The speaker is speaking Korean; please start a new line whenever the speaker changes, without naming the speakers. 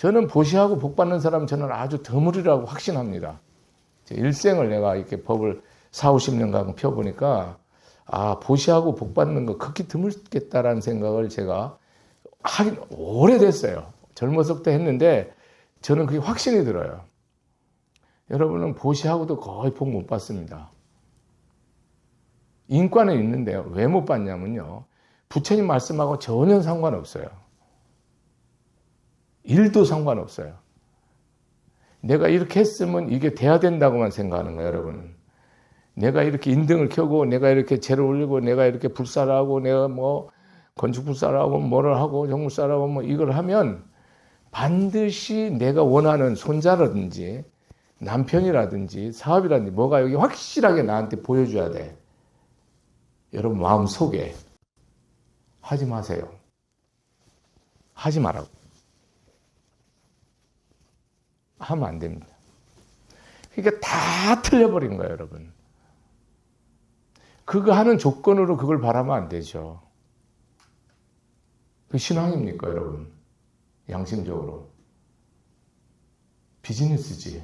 저는 보시하고 복 받는 사람 저는 아주 드물이라고 확신합니다. 제 일생을 내가 이렇게 법을 4, 50년간 펴보니까 아, 보시하고 복 받는 거 극히 드물겠다라는 생각을 제가 하긴 오래됐어요. 젊었을 때 했는데 저는 그게 확신이 들어요. 여러분은 보시하고도 거의 복 못 받습니다. 인과는 있는데요. 왜 못 받냐면요. 부처님 말씀하고 전혀 상관없어요. 일도 상관없어요. 내가 이렇게 했으면 이게 돼야 된다고만 생각하는 거예요, 여러분은. 내가 이렇게 인등을 켜고, 내가 이렇게 재를 올리고, 내가 이렇게 불사하고, 내가 뭐 건축 불사하고, 뭐를 하고, 정물사하고, 뭐 이걸 하면 반드시 내가 원하는 손자라든지 남편이라든지 사업이라든지 뭐가 여기 확실하게 나한테 보여줘야 돼. 여러분 마음 속에 하지 마세요. 하지 말라고. 하면 안 됩니다. 그러니까 다 틀려버린 거예요, 여러분. 그거 하는 조건으로 그걸 바라면 안 되죠. 그 신앙입니까, 여러분? 양심적으로. 비즈니스지.